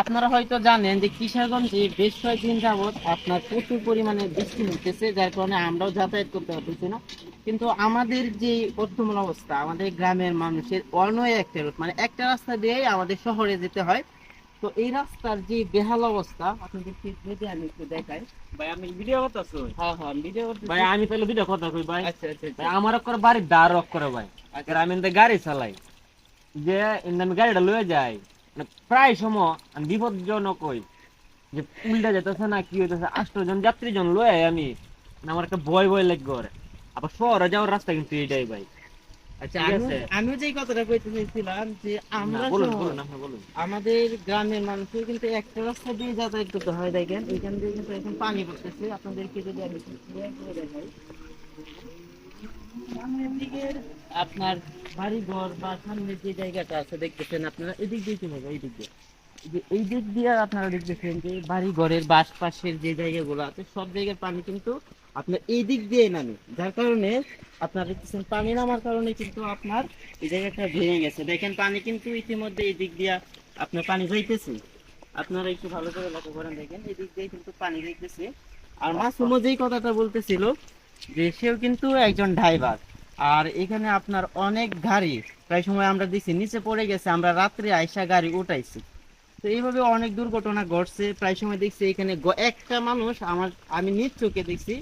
আপনারা হয়তো জানেন যে কিশোরগঞ্জে বেশ কয়েকদিন যাবৎ আপনার প্রচুর পরিমাণে বৃষ্টি হতেছে যার কারণে আমরাও যাতায়াত করতে পারতেছি না। কিন্তু আমাদের যে বর্তমান অবস্থা আমাদের গ্রামের মানুষের অন্য একটা রুট মানে একটা রাস্তা দিয়েই আমাদের শহরে যেতে হয়। তো এই রাস্তার যে বেহাল অবস্থা আপনাদের যদি আমি একটু দেখাই। ভাই আমি ভিডিও করতেছো। হ্যাঁ হ্যাঁ ভিডিও ভাই আমি তাহলে ভিডিও কথা কই ভাই? আচ্ছা আচ্ছা ভাই আমার করে বাড়ি দাঁড় রক করে ভাই। আর আমি গাড়ি চালাই যে আমি গাড়িটা লয়ে যাই প্রায় সময় আমি বিপদজনক হই যে উল্টা যেতেছে না কি হইতেছে আষ্টজন যাত্রী জন লয়ে আমি। মানে আমার একটা ভয় ভয় লাগবে ওরে। আবার শহরে যাওয়ার রাস্তা কিন্তু এইটাই ভাই। আচ্ছা আমি যে কথাটা কইতে চাইছিলাম যে আমরা আমাদের গ্রামের মানুষের কিন্তু একটা রাস্তা দিয়ে যাতায়াত করতে হয় দেখেন। এখান দিয়ে কিন্তু এখন পানি পড়তেছে। আপনাদেরকে যদি আমি দেখাই। আপনার বাড়ি ঘর বা সামনের যে জায়গাটা আছে দেখতেছেন আপনারা, এদিক দিয়ে চলে যাবে এই দিক দিয়ে যে, এই দিক দিয়ে আপনারা দেখতেছেন যে বাড়ি ঘরের বাস পাশের যে জায়গাগুলো আছে, সব জায়গার পানি কিন্তু আপনার এই দিক দিয়ে নামে। যার কারণে আপনার দেখতেছেন পানি নামার কারণে কিন্তু আপনার এই জায়গাটা ভেঙে গেছে। দেখেন, পানি কিন্তু ইতিমধ্যে এই দিক দিয়ে আপনার পানি যাইতেছে। আপনারা একটু ভালো করে লক্ষ্য করেন, দেখেন, এই দিক দিয়ে কিন্তু পানি যাইতেছে। আর মাসুমো যেই কথাটা বলতেছিল, যে সেও কিন্তু একজন ড্রাইভার আর এখানে আপনার অনেক গাড়ি। প্রায় সময় আমরা দেখছি, নিচে পড়ে গেছে, আমরা রাত্রে আইসা গাড়ি উঠাইছি। তো এইভাবে অনেক দুর্ঘটনা ঘটছে। প্রায় সময় দেখছি এখানে একটা মানুষ আমার, আমি নিজ চোখে দেখছি,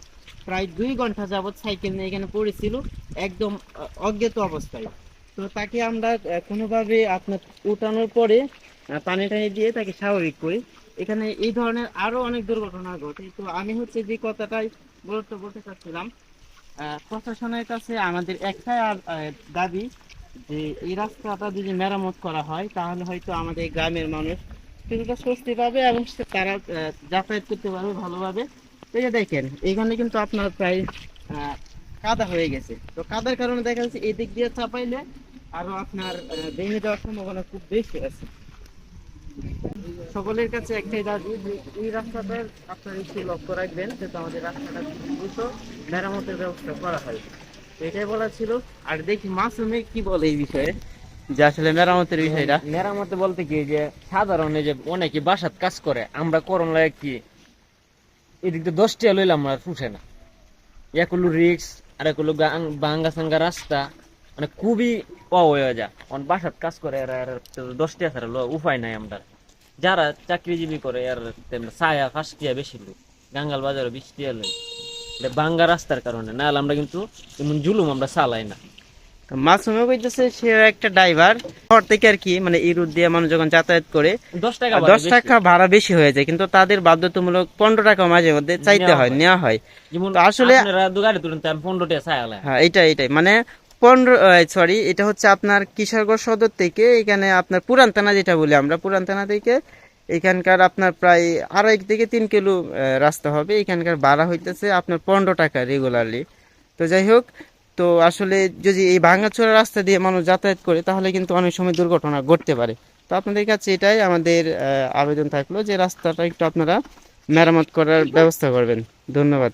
প্রায় দুই ঘণ্টা যাবত সাইকেল নিয়ে এখানে পড়েছিল, একদম অজ্ঞাত অবস্থায়। তো তাকে আমরা কোনোভাবে আপনার উঠানোর পরে পানি টানি দিয়ে তাকে স্বাভাবিক করি। এখানে এই ধরনের আরও অনেক দুর্ঘটনা ঘটে। তো আমি হচ্ছে যে কথাটাই বলতে বলতে চাচ্ছিলাম প্রশাসনের কাছে আমাদের একটাই আর- দাবি যে এই রাস্তাটা যদি মেরামত করা হয়, তাহলে হয়তো আমাদের গ্রামের মানুষ কিছুটা স্বস্তি পাবে এবং তারা যাতায়াত করতে পারবে ভালোভাবে। এই যে দেখেন, এখানে কিন্তু আপনার প্রায় কাদা হয়ে গেছে। তো কাদার কারণে দেখা যাচ্ছে এই দিক দিয়ে চাপাইলে আরও আপনার ভেঙে যাওয়ার সম্ভাবনা খুব বেশি আছে। সকলের কাছে একটাই দাবি যে এই রাস্তাটার আপনারা একটু লক্ষ্য রাখবেন যাতে আমাদের রাস্তাটা দ্রুত মেরামতের ব্যবস্থা করা হয়। এটাই বলা ছিল। আর দেখি মাসুমে কি বলে এই বিষয়ে? যে আসলে মেরামতের বিষয়টা? মেরামতে বলতে কি যে সাধারণ যে অনেকে বাসাত কাজ করে আমরা করণ লাগে কি এদিক দিয়ে দশটা লইলাম আমরা ফুসে না। এক হলো রিক্স আর এক হলো বাঙ্গা সাঙ্গা রাস্তা। মানে খুবই অ হয়ে যা। অন বাসাত কাজ করে এরা দশটা ছাড়া লো উপায় নাই আমরা যারা চাকরিজীবী করে আর ছায়া ফাঁসটিয়া বেশি লোক গাঙ্গাল বাজারে বৃষ্টিয়া লই বাঙ্গা রাস্তার কারণে না হলে আমরা কিন্তু এমন জুলুম আমরা চালাই না। মাসুমে কইতেছে সে একটা ড্রাইভার শহর থেকে আর কি মানে এই রুট দিয়ে মানুষ যখন যাতায়াত করে দশ টাকা দশ টাকা ভাড়া বেশি হয়ে যায় কিন্তু তাদের বাধ্যতামূলক পনেরো টাকা মাঝে মধ্যে চাইতে হয়। নেওয়া হয়। যেমন আসলে- গাড়ি তুলেন পনেরো টাকা হ্যাঁ এটাই এটাই মানে পনেরো সরি এটা হচ্ছে আপনার কিশোরগঞ্জ সদর থেকে এখানে আপনার পুরান থানা যেটা বলি আমরা, পুরান থানা থেকে এখানকার আপনার প্রায় আড়াই থেকে তিন কিলো রাস্তা হবে। এখানকার ভাড়া হইতেছে আপনার পনেরো টাকা রেগুলারলি তো যাই হোক, তো আসলে যদি এই ভাঙাচোরা রাস্তা দিয়ে মানুষ যাতায়াত করে, তাহলে কিন্তু অনেক সময় দুর্ঘটনা ঘটতে পারে। তো আপনাদের কাছে এটাই আমাদের আবেদন থাকল যে রাস্তাটা একটু আপনারা মেরামত করার ব্যবস্থা করবেন। ধন্যবাদ।